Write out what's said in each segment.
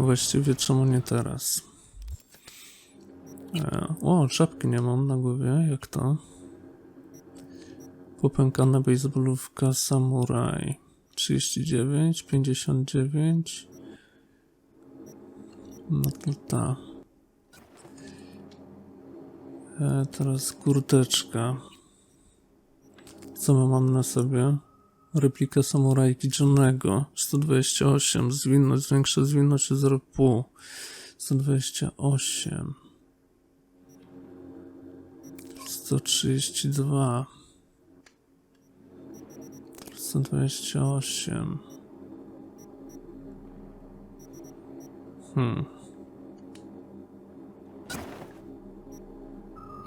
Właściwie czemu nie teraz? E, o, czapki nie mam na głowie, jak to? Popękana baseballówka Samurai 39, 59 No to ta e, Teraz kurteczka Co my mamy na sobie? Replika samurajki Johnego 128 Zwinność, zwiększa zwinność o 0,5 128 132 128 Hmm.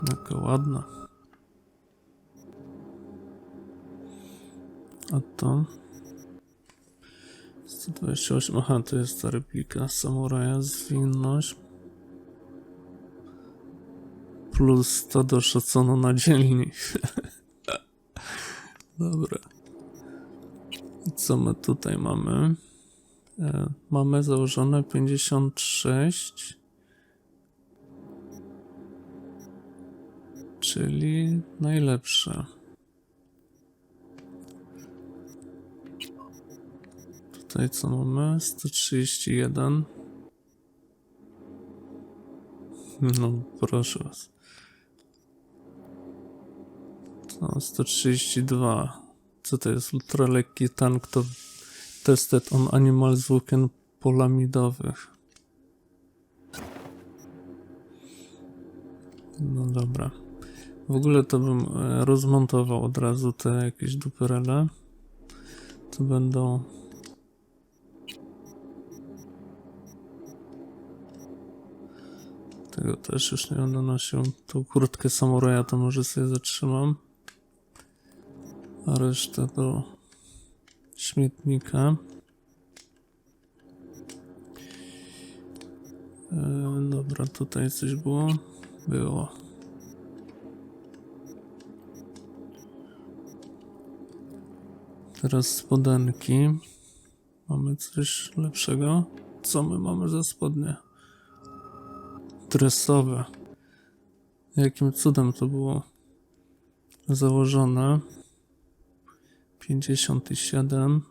Jaka ładna A to 128 Aha, to jest ta replika samuraja zwinność plus 100 do szacunu na dzielnik. Dobra. I co my tutaj mamy? E, mamy założone 56. Czyli najlepsze. Tutaj co mamy? 131. No, proszę was. To 132. Co to jest? Ultralekki tank to tested on animal z włókien polamidowych. No dobra. W ogóle to bym e, rozmontował od razu te jakieś duperele. To będą Tego też już nie będę nosił. Tą kurtkę samuraja to może sobie zatrzymam. A resztę do śmietnika. E, dobra, tutaj coś było. Było. Teraz spodenki. Mamy coś lepszego? Co my mamy za spodnie? Dresowe. Jakim cudem to było założone? 57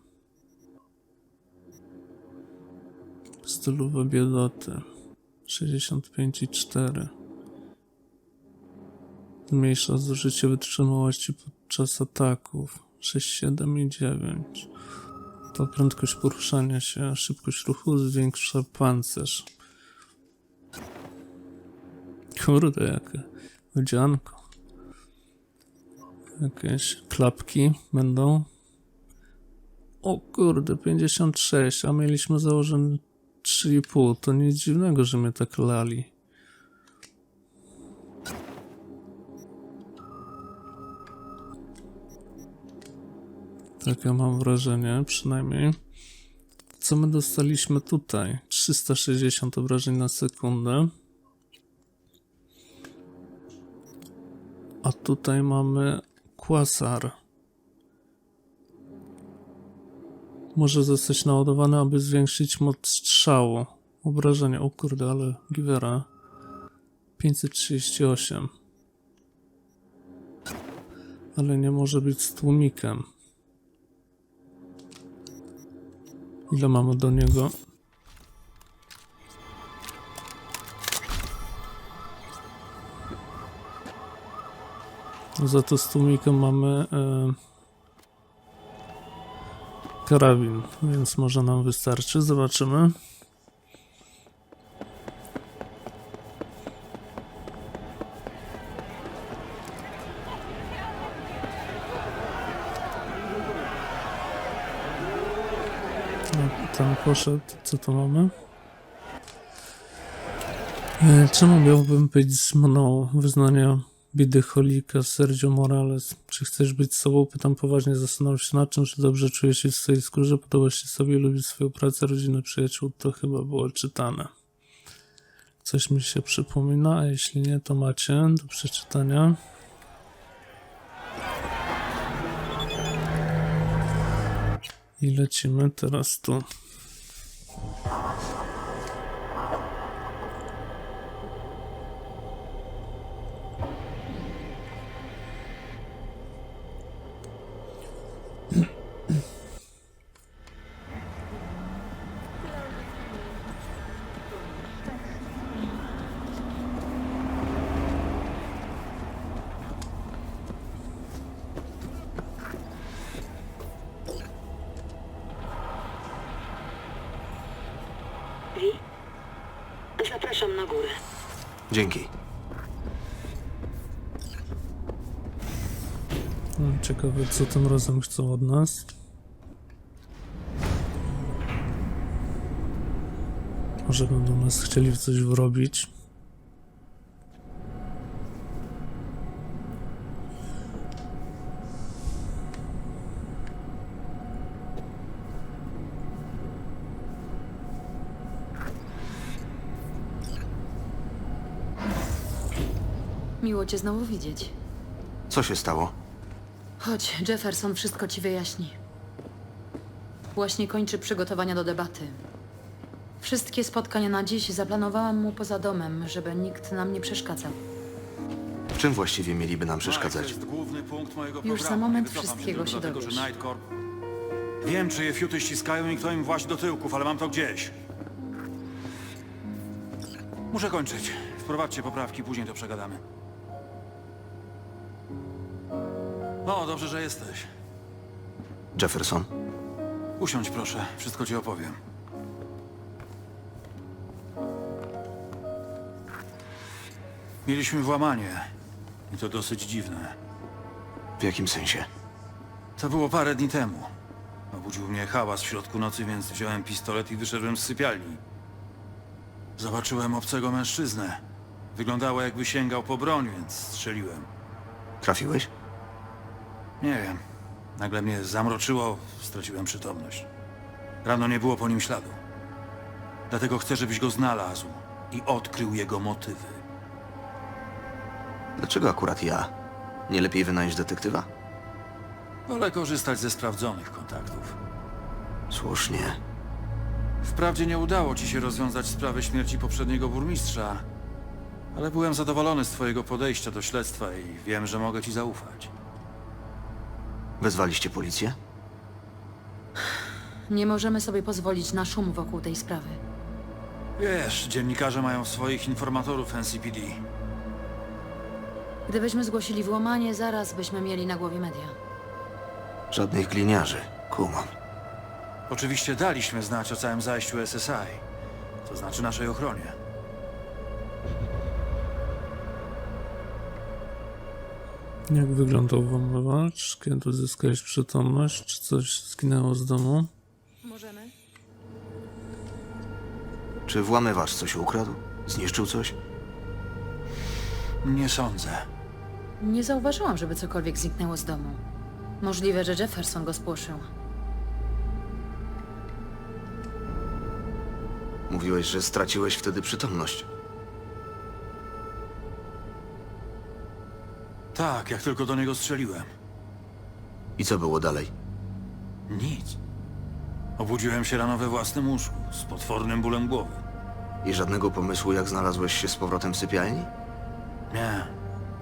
stylowe biedoty 65,4 Zmniejsza zużycie wytrzymałości podczas ataków. 6,7 i 9 To prędkość poruszania się, szybkość ruchu zwiększa pancerz Kurde, jakie wdzianko. Jakieś klapki będą. O kurde, 56, a mieliśmy założone 3,5. To nic dziwnego, że mnie tak lali. Takie mam wrażenie, przynajmniej. Co my dostaliśmy tutaj? 360 obrażeń na sekundę. Tutaj mamy Quasar. Może zostać naładowany, aby zwiększyć moc strzału. Obrażenia, o kurde, ale givera. 538. Ale nie może być z tłumikiem. Ile mamy do niego? Za to z tłumikiem mamy e, karabin, więc może nam wystarczy. Zobaczymy. Tam poszedł. Co to mamy? E, Czemu miałbym być z mną wyznania biedy cholika Sergio Morales? Czy chcesz być sobą? Pytam poważnie, zastanów się nad czym, czy dobrze czujesz się w swojej skórze, podobasz się sobie, lubisz swoją pracę, rodzinę, przyjaciół. To chyba było czytane. Coś mi się przypomina, a jeśli nie, to macie do przeczytania. I lecimy teraz tu. Zapraszam na górę. Dzięki. Hmm, Ciekawe, co tym razem chcą od nas. Może będą nas chcieli w coś wrobić. Cię znowu widzieć. Co się stało? Chodź, Jefferson wszystko ci wyjaśni. Właśnie kończy przygotowania do debaty. Wszystkie spotkania na dziś zaplanowałam mu poza domem, żeby nikt nam nie przeszkadzał. W czym właściwie mieliby nam przeszkadzać? jest główny punkt mojego Już programu. za moment Nie wycofam wszystkiego się dlatego, dowiesz. że Nightcore... Wiem, czyje fiuty ściskają i kto im właśnie do tyłków, ale mam to gdzieś. Muszę kończyć. Wprowadźcie poprawki, później to przegadamy. O, dobrze, że jesteś. Jefferson? Usiądź proszę, wszystko ci opowiem. Mieliśmy włamanie. I to dosyć dziwne. W jakim sensie? To było parę dni temu. Obudził mnie hałas w środku nocy, więc wziąłem pistolet i wyszedłem z sypialni. Zobaczyłem obcego mężczyznę. Wyglądało jakby sięgał po broń, więc strzeliłem. Trafiłeś? Nie wiem. Nagle mnie zamroczyło, straciłem przytomność. Rano nie było po nim śladu. Dlatego chcę, żebyś go znalazł i odkrył jego motywy. Dlaczego akurat ja? Nie lepiej wynająć detektywa? Wolę korzystać ze sprawdzonych kontaktów. Słusznie. Wprawdzie nie udało ci się rozwiązać sprawy śmierci poprzedniego burmistrza, ale byłem zadowolony z twojego podejścia do śledztwa i wiem, że mogę ci zaufać. Wezwaliście policję? Nie możemy sobie pozwolić na szum wokół tej sprawy. Wiesz, dziennikarze mają swoich informatorów NCPD. Gdybyśmy zgłosili włamanie, zaraz byśmy mieli na głowie media. Żadnych gliniarzy. Kumam. Oczywiście daliśmy znać o całym zajściu SSI, to znaczy naszej ochronie. Jak wyglądał włamywacz? Kiedy uzyskałeś przytomność? Czy coś zginęło z domu? Możemy? Czy włamywacz coś ukradł? Zniszczył coś? Nie sądzę. Nie zauważyłam, żeby cokolwiek zniknęło z domu. Możliwe, że Jefferson go spłoszył. Mówiłeś, że straciłeś wtedy przytomność. Tak, jak tylko do niego strzeliłem. I co było dalej? Nic. Obudziłem się rano we własnym łóżku, z potwornym bólem głowy. I żadnego pomysłu, jak znalazłeś się z powrotem w sypialni? Nie,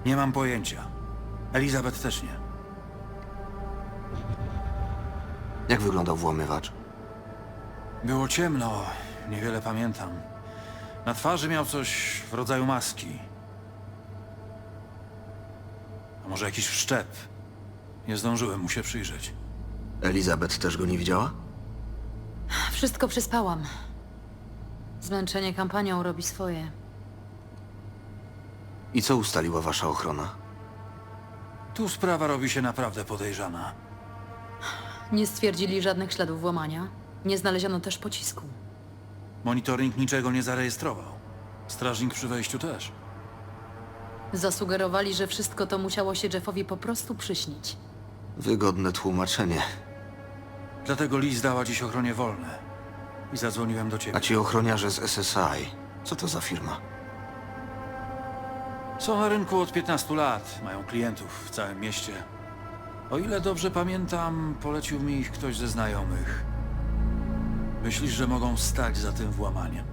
nie mam pojęcia. Elizabeth też nie. Jak wyglądał włamywacz? Było ciemno, niewiele pamiętam. Na twarzy miał coś w rodzaju maski. A może jakiś wszczep? Nie zdążyłem mu się przyjrzeć. Elizabeth też go nie widziała? Wszystko przespałam. Zmęczenie kampanią robi swoje. I co ustaliła wasza ochrona? Tu sprawa robi się naprawdę podejrzana. Nie stwierdzili żadnych śladów włamania. Nie znaleziono też pocisku. Monitoring niczego nie zarejestrował. Strażnik przy wejściu też. Zasugerowali, że wszystko to musiało się Jeffowi po prostu przyśnić. Wygodne tłumaczenie. Dlatego Liz dała dziś ochronie wolne. I zadzwoniłem do ciebie. A ci ochroniarze z SSI, co to za firma? Są na rynku od 15 lat. Mają klientów w całym mieście. O ile dobrze pamiętam, polecił mi ich ktoś ze znajomych. Myślisz, że mogą stać za tym włamaniem?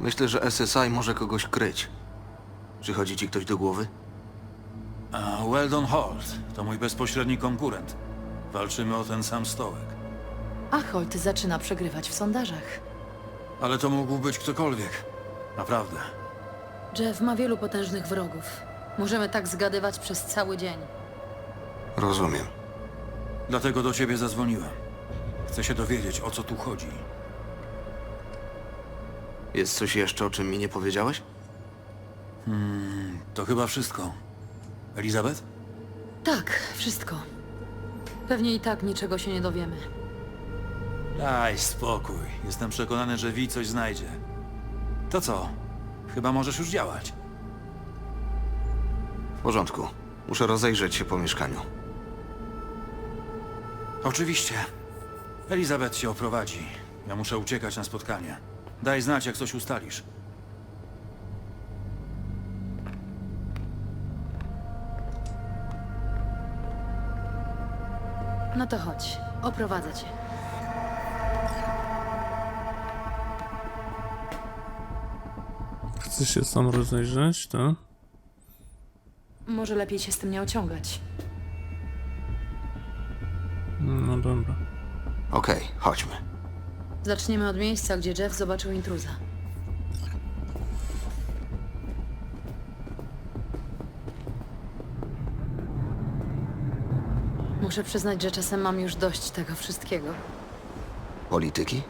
Myślę, że SSI może kogoś kryć. Przychodzi ci ktoś do głowy? A Weldon Holt to mój bezpośredni konkurent. Walczymy o ten sam stołek. A Holt zaczyna przegrywać w sondażach. Ale to mógł być ktokolwiek. Naprawdę. Jeff ma wielu potężnych wrogów. Możemy tak zgadywać przez cały dzień. Rozumiem. Dlatego do ciebie zadzwoniłem. Chcę się dowiedzieć, o co tu chodzi. Jest coś jeszcze, o czym mi nie powiedziałeś? To chyba wszystko. Elizabeth? Tak, wszystko. Pewnie i tak niczego się nie dowiemy. Daj spokój. Jestem przekonany, że Wi coś znajdzie. To co? Chyba możesz już działać. W porządku. Muszę rozejrzeć się po mieszkaniu. Oczywiście. Elizabeth się oprowadzi. Ja muszę uciekać na spotkanie. Daj znać, jak coś ustalisz. No to chodź, oprowadzę cię. Chcesz się sam rozejrzeć, tak? Może lepiej się z tym nie ociągać. No dobra. Okej, chodźmy. Zaczniemy od miejsca, gdzie Jeff zobaczył intruza. Muszę przyznać, że czasem mam już dość tego wszystkiego. Polityki?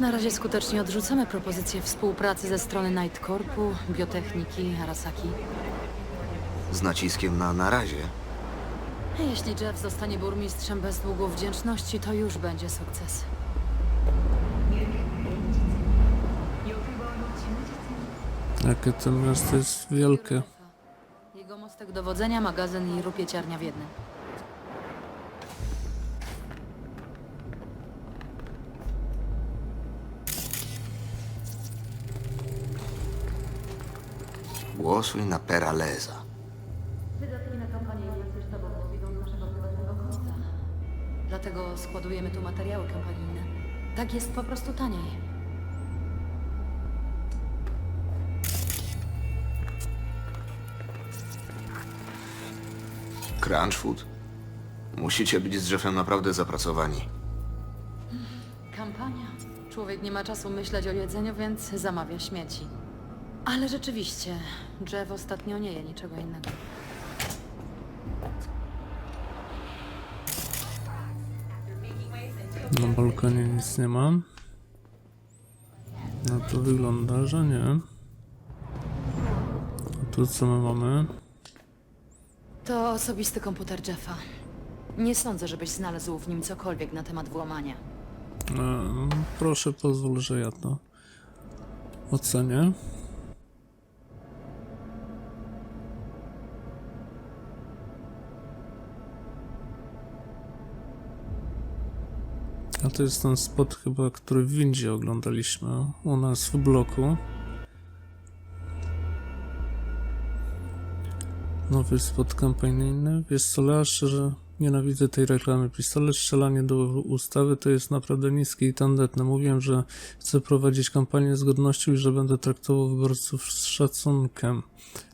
Na razie skutecznie odrzucamy propozycję współpracy ze strony Night Corpu, biotechniki, Arasaki. Z naciskiem na na razie. Jeśli Jeff zostanie burmistrzem bez długu wdzięczności, to już będzie sukces. Jakie to miasto jest wielkie. Jego mostek dowodzenia, magazyn i rupieciarnia w jednym. Głosuj na Peraleza. Wydatki na kampanię nie sztabowe idą z naszego prywatnego konta. Dlatego składujemy tu materiały kampanijne. Tak jest po prostu taniej. Crunchfood? Musicie być z Jeffem naprawdę zapracowani. Kampania. Człowiek nie ma czasu myśleć o jedzeniu, więc zamawia śmieci. Ale rzeczywiście, Jeff ostatnio nie je niczego innego. Na balkonie nic nie mam. No to wygląda, że nie. A tu co my mamy? To osobisty komputer Jeffa. Nie sądzę, żebyś znalazł w nim cokolwiek na temat włamania. E, proszę pozwól, że ja to ocenię. A to jest ten spot chyba, który w windzie oglądaliśmy u nas w bloku. Nowy spot kampanijny. Wiesz co, Lea, szczerze nienawidzę tej reklamy. Pistolet, strzelanie do ustawy to jest naprawdę niskie i tandetne. Mówiłem, że chcę prowadzić kampanię z godnością i że będę traktował wyborców z szacunkiem.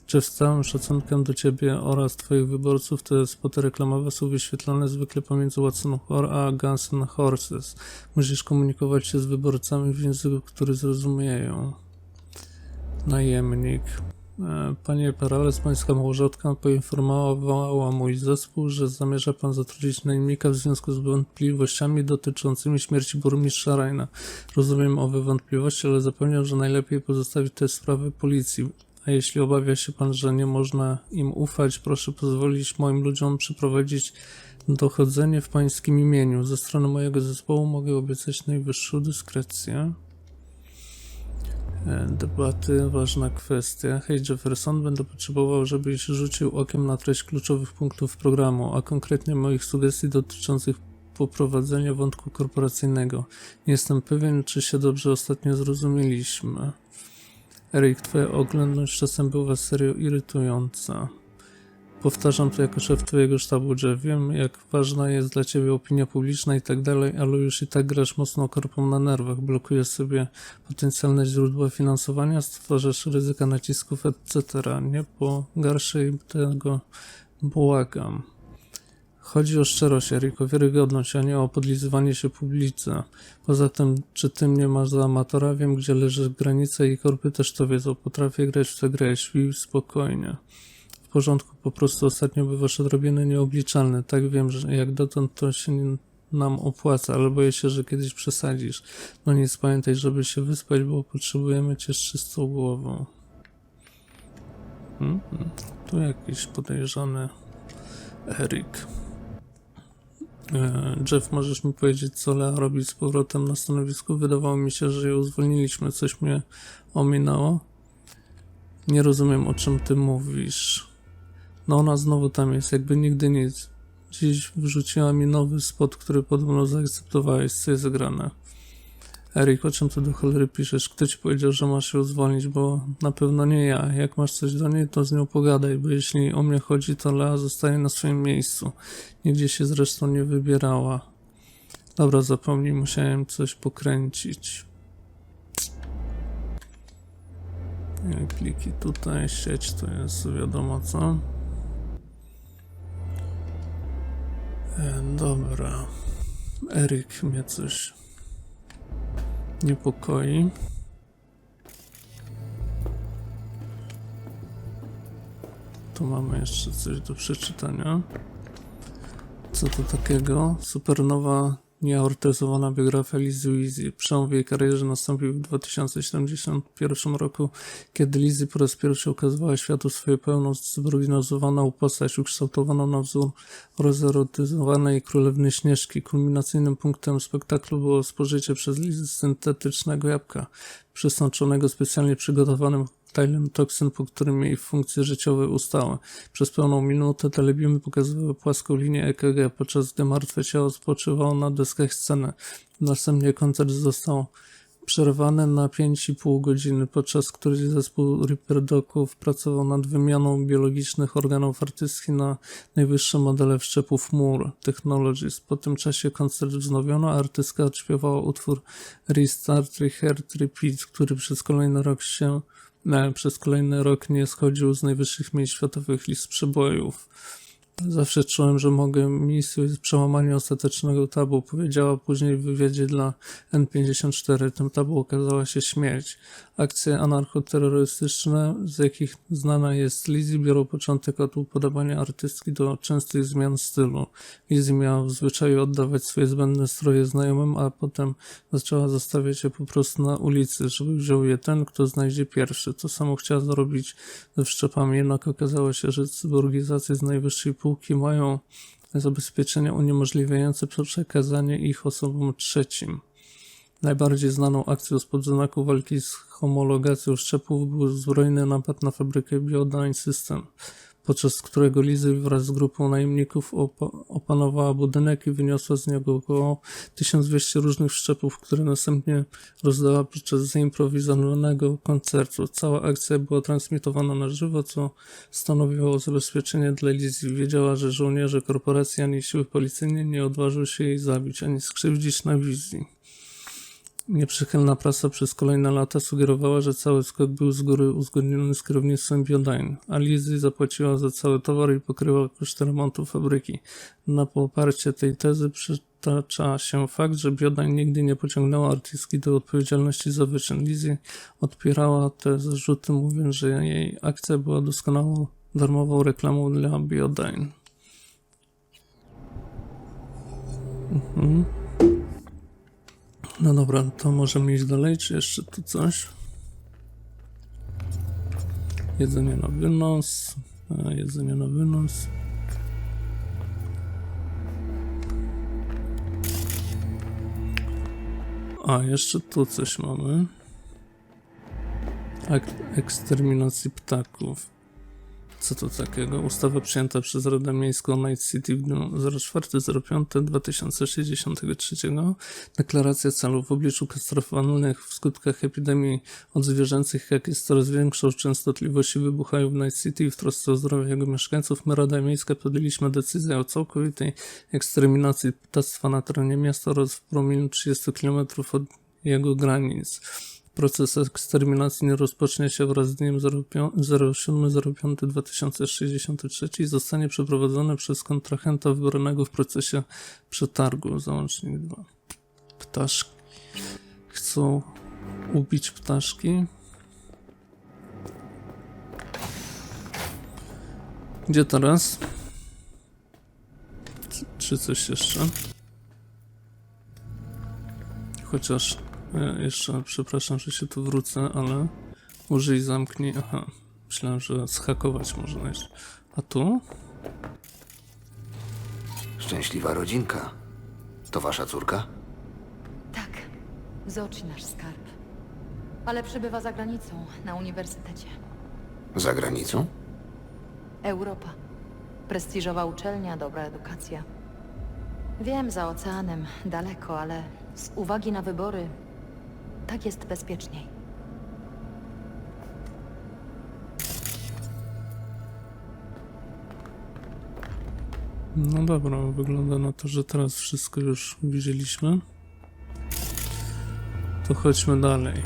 Czy z całym szacunkiem do ciebie oraz twoich wyborców te spoty reklamowe są wyświetlane zwykle pomiędzy Watson Hor a Guns N' Horses. Musisz komunikować się z wyborcami w języku, który zrozumieją. Najemnik. E, Panie Perales, pańska małżonka poinformowała mój zespół, że zamierza pan zatrudnić najemnika w związku z wątpliwościami dotyczącymi śmierci burmistrza Rajna. Rozumiem owe wątpliwości, ale zapewniam, że najlepiej pozostawić te sprawy policji. A jeśli obawia się pan, że nie można im ufać, proszę pozwolić moim ludziom przeprowadzić dochodzenie w pańskim imieniu. Ze strony mojego zespołu mogę obiecać najwyższą dyskrecję. E, Debaty, ważna kwestia. Hej Jefferson, będę potrzebował, żebyś rzucił okiem na treść kluczowych punktów programu, a konkretnie moich sugestii dotyczących poprowadzenia wątku korporacyjnego. Nie jestem pewien, czy się dobrze ostatnio zrozumieliśmy. Erik, twoja oględność czasem była serio irytująca. Powtarzam to jako szef twojego sztabu, Jeff. Wiem, jak ważna jest dla ciebie opinia publiczna i tak dalej, ale już i tak grasz mocno korpą na nerwach. Blokujesz sobie potencjalne źródła finansowania, stwarzasz ryzyka nacisków, etc. Nie pogarszaj tego, błagam. Chodzi o szczerość, Erik, o wiarygodność, a nie o podlizywanie się publice. Poza tym, czy ty mnie masz za amatora? Wiem, gdzie leży granica i korpy też to wiedzą. Potrafię grać w tę grę, śpi spokojnie. Porządku, po prostu ostatnio bywasz odrobinę nieobliczalny. Tak wiem, że jak dotąd to się nam opłaca, ale boję się, że kiedyś przesadzisz. No nic, pamiętaj, żeby się wyspać, bo potrzebujemy cię z czystą głową. Mhm. Tu jakiś podejrzany Erik. E, Jeff, możesz mi powiedzieć, co Lea robi z powrotem na stanowisku? Wydawało mi się, że ją zwolniliśmy. Coś mnie ominęło. Nie rozumiem, o czym ty mówisz. No ona znowu tam jest, jakby nigdy nic. Dziś wrzuciła mi nowy spot, który podobno zaakceptowałeś, co jest grane. Erik, o czym ty do cholery piszesz? Kto ci powiedział, że masz ją zwolnić? Bo na pewno nie ja. Jak masz coś do niej, to z nią pogadaj, bo jeśli o mnie chodzi, to Lea zostaje na swoim miejscu. Nigdzie się zresztą nie wybierała. Dobra, zapomnij, musiałem coś pokręcić. Kliki tutaj, sieć to jest wiadomo co. E, dobra. Eryk mnie coś niepokoi. Tu mamy jeszcze coś do przeczytania. Co to takiego? Supernowa nieaortyzowana biografia Lizy Weasley. Przełom w jej karierze nastąpił w 2071 roku, kiedy Lizzie po raz pierwszy ukazywała światu swoją pełną, zrównoważowaną postać, ukształtowaną na wzór rozerotyzowanej królewny Śnieżki. Kulminacyjnym punktem spektaklu było spożycie przez Lizzie syntetycznego jabłka, przesączonego specjalnie przygotowanym koktajlem toksyn, po którym jej funkcje życiowe ustały. Przez pełną minutę telebimy pokazywały płaską linię EKG, podczas gdy martwe ciało spoczywało na deskach sceny. Następnie koncert został przerwany na 5,5 godziny, podczas której zespół Ripperdoków pracował nad wymianą biologicznych organów artystki na najwyższe modele wszczepów Moore Technologies. Po tym czasie koncert wznowiono, a artystka odśpiewała utwór Restart, Reheart, Repeat, który przez kolejny rok się przez kolejny rok nie schodził z najwyższych miejsc światowych list przebojów. Zawsze czułem, że mogę misję przełamania ostatecznego tabu, powiedziała później w wywiadzie dla N54. Tym tabu okazała się śmierć. Akcje anarchoterrorystyczne, z jakich znana jest Lizzie, biorą początek od upodobania artystki do częstych zmian stylu. Lizzie miała w zwyczaju oddawać swoje zbędne stroje znajomym, a potem zaczęła zostawiać je po prostu na ulicy, żeby wziął je ten, kto znajdzie pierwszy. To samo chciała zrobić ze wszczepami, jednak okazało się, że cyborgizacje z najwyższej półki mają zabezpieczenia uniemożliwiające przekazanie ich osobom trzecim. Najbardziej znaną akcją spod znaku walki z homologacją szczepów był zbrojny napad na fabrykę Biodyne System, podczas którego Lizy wraz z grupą najemników opa- opanowała budynek i wyniosła z niego około 1200 różnych szczepów, które następnie rozdała podczas zaimprowizowanego koncertu. Cała akcja była transmitowana na żywo, co stanowiło zabezpieczenie dla Lizy. Wiedziała, że żołnierze korporacji ani siły policyjne nie odważyły się jej zabić, ani skrzywdzić na wizji. Nieprzychylna prasa przez kolejne lata sugerowała, że cały skok był z góry uzgodniony z kierownictwem Biodyne, a Lizzie zapłaciła za cały towar i pokryła koszty remontu fabryki. Na poparcie tej tezy przytacza się fakt, że Biodyne nigdy nie pociągnęła artystki do odpowiedzialności za wyczyn. Lizzie odpierała te zarzuty, mówiąc, że jej akcja była doskonałą darmową reklamą dla Biodyne. Mhm. No dobra, to możemy iść dalej, czy jeszcze tu coś? Jedzenie na wynos, jedzenie na wynos. A, jeszcze tu coś mamy. Akt eksterminacji ptaków. Co to takiego? Ustawa przyjęta przez Radę Miejską Night City w dniu 04.05.2063. Deklaracja celów w obliczu katastrofalnych w skutkach epidemii odzwierzęcych, jak jest coraz większą częstotliwości wybuchają w Night City i w trosce o zdrowie jego mieszkańców, my Rada Miejska podjęliśmy decyzję o całkowitej eksterminacji ptactwa na terenie miasta oraz w promieniu 30 km od jego granic. Proces eksterminacji nie rozpocznie się wraz z dniem 07.05.2063 i zostanie przeprowadzony przez kontrahenta wybranego w procesie przetargu. Załącznik 2. Ptaszki. Chcą ubić ptaszki. Gdzie teraz? Czy- coś jeszcze? chociaż e, jeszcze, przepraszam, że się tu wrócę, ale użyj zamknij. Aha, myślałem, że zhakować można jeszcze. A tu? Szczęśliwa rodzinka. To wasza córka? Tak, Zoczi nasz skarb. Ale przebywa za granicą, na uniwersytecie. Za granicą? Europa. Prestiżowa uczelnia, dobra edukacja. Wiem, za oceanem, daleko, ale z uwagi na wybory, tak jest bezpieczniej. No dobra, wygląda na to, że teraz wszystko już widzieliśmy. To chodźmy dalej.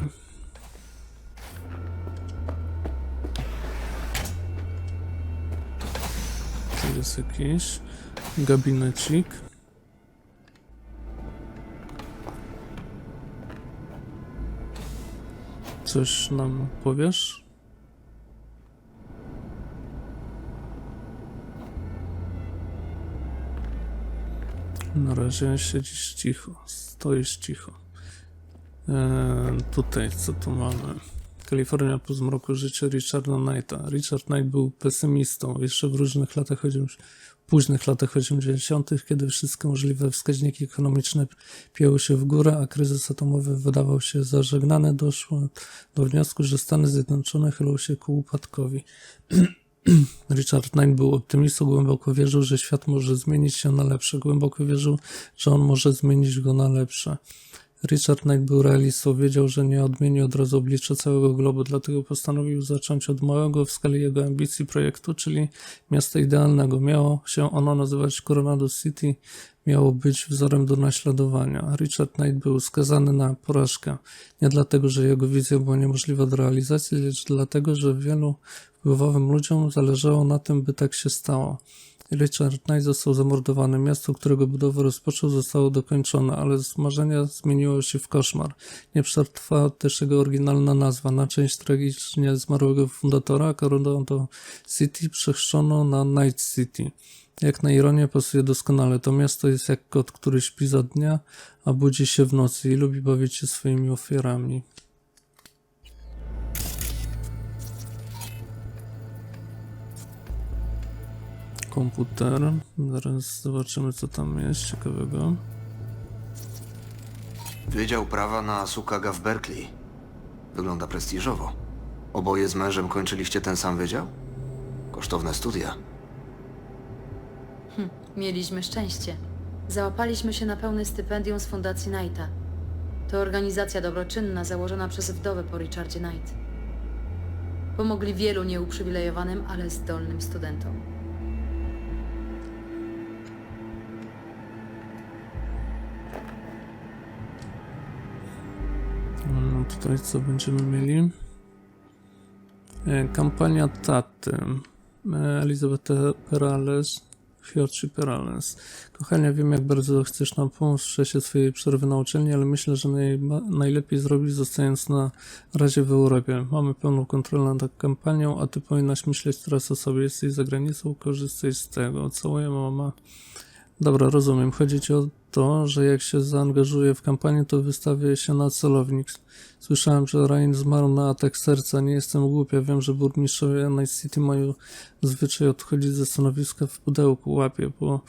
Tu jest jakiś gabinecik. Coś nam powiesz? Na razie siedzisz cicho, stoisz cicho. Eee, tutaj co tu mamy? Kalifornia po zmroku życia Richarda Knighta. Richard Knight był pesymistą jeszcze w różnych latach, osiem- późnych latach 80., kiedy wszystkie możliwe wskaźniki ekonomiczne pięły się w górę, a kryzys atomowy wydawał się zażegnany, doszło do wniosku, że Stany Zjednoczone chylą się ku upadkowi. Richard Knight był optymistą, głęboko wierzył, że świat może zmienić się na lepsze. Głęboko wierzył, że on może zmienić go na lepsze. Richard Knight był realistą, wiedział, że nie odmieni od razu oblicza całego globu, dlatego postanowił zacząć od małego w skali jego ambicji projektu, czyli miasta idealnego. Miało się ono nazywać Coronado City, miało być wzorem do naśladowania. Richard Knight był skazany na porażkę. Nie dlatego, że jego wizja była niemożliwa do realizacji, lecz dlatego, że wielu wpływowym ludziom zależało na tym, by tak się stało. Richard Knight został zamordowany. Miasto, którego budowę rozpoczął, zostało dokończone, ale z marzenia zmieniło się w koszmar. Nie przetrwała też jego oryginalna nazwa. Na część tragicznie zmarłego fundatora Coronado City przechrzczono na Night City. Jak na ironię pasuje doskonale. To miasto jest jak kot, który śpi za dnia, a budzi się w nocy i lubi bawić się swoimi ofiarami. Komputer. Zaraz zobaczymy, co tam jest ciekawego. Wydział prawa na Asukaga w Berkeley. Wygląda prestiżowo. Oboje z mężem kończyliście ten sam wydział? Kosztowne studia. Mieliśmy szczęście. Załapaliśmy się na pełne stypendium z Fundacji Knighta. To organizacja dobroczynna założona przez wdowę po Richardzie Knight. Pomogli wielu nieuprzywilejowanym, ale zdolnym studentom. Tutaj co będziemy mieli? E, kampania Taty. E, Elizabeth Perales. Hiorci Perales. Kochania, wiem jak bardzo chcesz nam pomóc w czasie swojej przerwy na uczelni, ale myślę, że najba- najlepiej zrobić zostając na razie w Europie. Mamy pełną kontrolę nad kampanią, a ty powinnaś myśleć teraz o sobie. Jesteś za granicą, korzystaj z tego. Całuję mama. Dobra, rozumiem. Chodzi ci o to, że jak się zaangażuje w kampanię, to wystawia się na celownik. Słyszałem, że Ryan zmarł na atak serca. Nie jestem głupia. Wiem, że burmistrzowie Night City mają zwyczaj odchodzić ze stanowiska w pudełku. Łapie, bo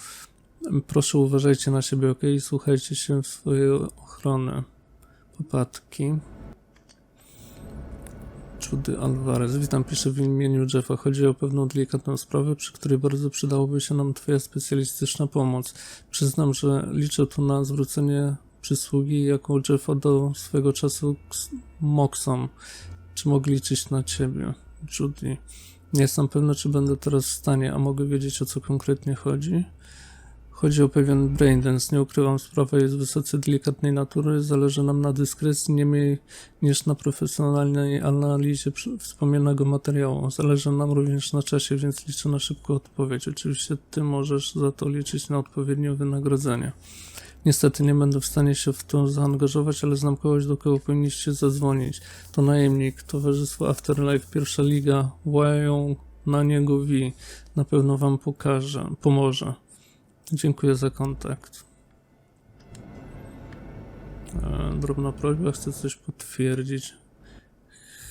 proszę uważajcie na siebie, ok? Słuchajcie się w swojej ochrony. Popadki. Judy Alvarez. Witam, piszę w imieniu Jeffa. Chodzi o pewną delikatną sprawę, przy której bardzo przydałoby się nam Twoja specjalistyczna pomoc. Przyznam, że liczę tu na zwrócenie przysługi, jaką Jeffa do swego czasu Moxom. Czy mogę liczyć na Ciebie, Judy? Nie jestem pewna, czy będę teraz w stanie, a mogę wiedzieć, o co konkretnie chodzi? Chodzi o pewien braindance. Nie ukrywam, sprawa jest wysoce delikatnej natury. Zależy nam na dyskrecji nie mniej niż na profesjonalnej analizie wspomnianego materiału. Zależy nam również na czasie, więc liczę na szybką odpowiedź. Oczywiście ty możesz za to liczyć na odpowiednie wynagrodzenie. Niestety nie będę w stanie się w to zaangażować, ale znam kogoś, do kogo powinniście zadzwonić. To najemnik, towarzystwo Afterlife, pierwsza liga, łają na niego V. Na pewno wam pokaże, pomoże. Dziękuję za kontakt. E, drobna prośba, chcę coś potwierdzić.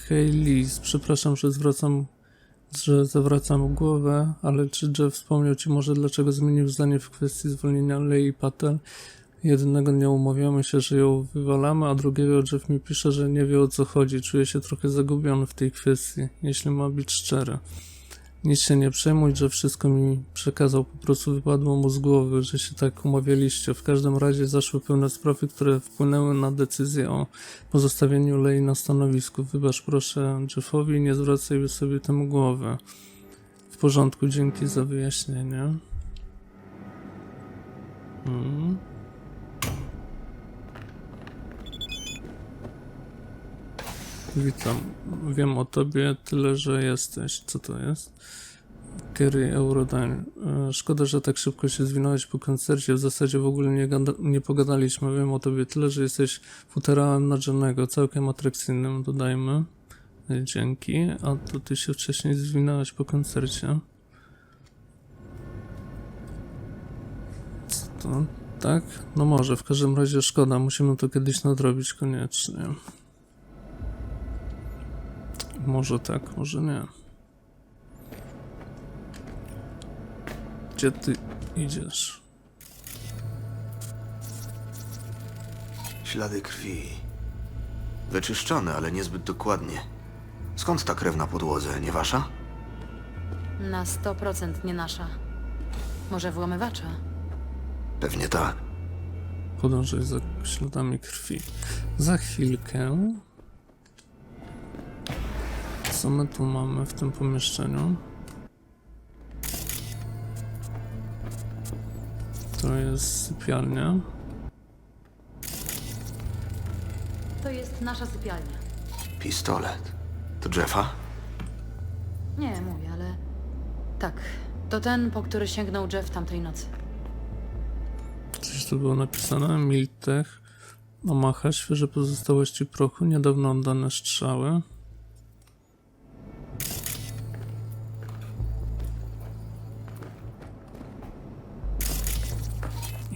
Hej Liz, przepraszam, że zwracam, że zawracam głowę, ale czy Jeff wspomniał ci może dlaczego zmienił zdanie w kwestii zwolnienia Lei Patel? Jednego dnia umawiamy się, że ją wywalamy, a drugiego Jeff mi pisze, że nie wie o co chodzi. Czuję się trochę zagubiony w tej kwestii, jeśli ma być szczery. Nic się nie przejmuj, że wszystko mi przekazał, po prostu wypadło mu z głowy, że się tak umawialiście. W każdym razie zaszły pewne sprawy, które wpłynęły na decyzję o pozostawieniu Lei na stanowisku. Wybacz proszę Jeffowi, nie zwracaj sobie temu głowy. W porządku, dzięki za wyjaśnienie. Hmm. Witam. Wiem o tobie tyle, że jesteś. Co to jest? Kerry Eurodyne. Szkoda, że tak szybko się zwinąłeś po koncercie. W zasadzie w ogóle nie, nie pogadaliśmy. Wiem o tobie tyle, że jesteś futerałem na. Całkiem atrakcyjnym, dodajmy. E, Dzięki. A to ty się wcześniej zwinąłeś po koncercie. Co to? Tak? No może. W każdym razie szkoda. Musimy to kiedyś nadrobić koniecznie. Może tak, może nie. Gdzie ty idziesz? Ślady krwi. Wyczyszczone, ale niezbyt dokładnie. Skąd ta krew na podłodze, nie wasza? Na 100% nie nasza. Może włamywacza? Pewnie tak. Podążaj za śladami krwi. Za chwilkę. Co my tu mamy w tym pomieszczeniu? To jest sypialnia. To jest nasza sypialnia. Pistolet. To Jeffa? Nie, mówię, ale... Tak, to ten, po który sięgnął Jeff tamtej nocy. Coś tu było napisane. Miltech. Omaha, świeże pozostałości prochu, niedawno oddane strzały.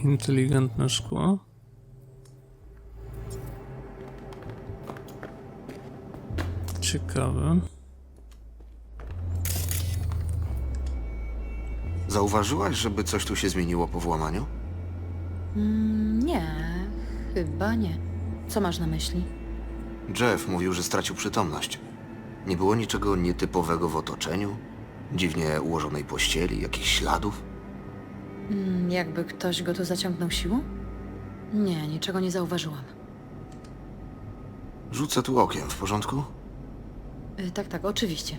Inteligentne szkło. Ciekawe. Zauważyłaś, żeby coś tu się zmieniło po włamaniu? Mm, nie, chyba nie. Co masz na myśli? Jeff mówił, że stracił przytomność. Nie było niczego nietypowego w otoczeniu? Dziwnie ułożonej pościeli, jakichś śladów? Mm, jakby ktoś go tu zaciągnął siłą? Nie, niczego nie zauważyłam. Rzucę tu okiem, w porządku? Y, tak, tak, oczywiście.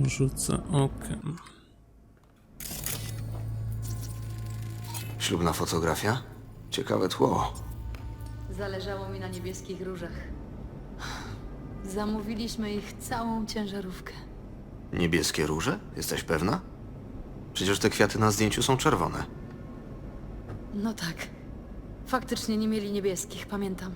Rzucę okiem. Ślubna fotografia? Ciekawe tło. Zależało mi na niebieskich różach. Zamówiliśmy ich całą ciężarówkę. Niebieskie róże? Jesteś pewna? Przecież te kwiaty na zdjęciu są czerwone. No tak. Faktycznie nie mieli niebieskich, pamiętam.